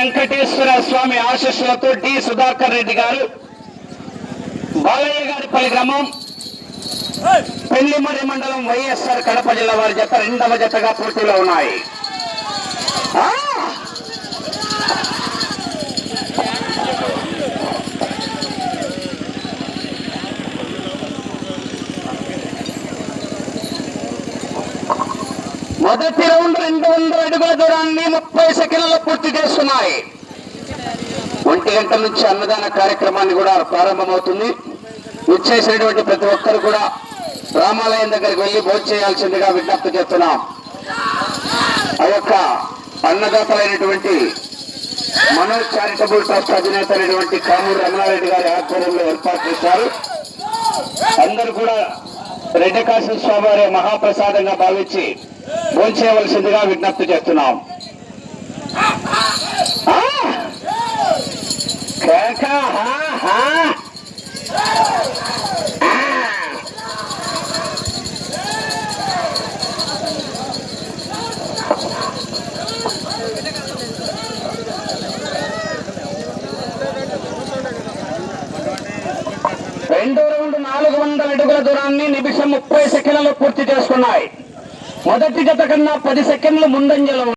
వెంకటేశ్వర స్వామి ఆశీస్సులతో డి సుధాకర్ రెడ్డి గారు బాలయ్య గారిపల్లి గ్రామం పెళ్ళిమరి మండలం వైఎస్ఆర్ కడప జిల్లా వారి జత రెండవ జతగా పోటీలో ఉన్నాయి. మొదటి రౌండ్ రెండు వందల అడుగుల ముప్పై సెకండ్లలో పూర్తి చేస్తున్నాయి. ఒంటి గంట నుంచి అన్నదాన కార్యక్రమాన్ని కూడా ప్రారంభమవుతుంది. ఇచ్చేసినటువంటి ప్రతి ఒక్కరు కూడా రామాలయం దగ్గరికి వెళ్ళి భోజనం చేయాల్సిందిగా విజ్ఞప్తి చేస్తున్నాం. ఆ యొక్క అన్నదాతలైనటువంటి మనోజ్ చారిటబుల్ ట్రస్ట్ అధినేత అయినటువంటి కామూరు రమణారెడ్డి గారి ఆధ్వర్యంలో ఏర్పాటు చేశారు. అందరూ కూడా రెడ్డకాశి స్వామి వారి మహాప్రసాదంగా భావించి భోంచేయవలసిందిగా విజ్ఞప్తి చేస్తున్నాం. రెండు రెండు నాలుగు వందల అడుగుల దూరాన్ని నిమిషం ముప్పై సెకండ్లలో పూర్తి చేసుకున్నాయి. మొదటి గత కన్నా పది సెకండ్లు ముందంజలో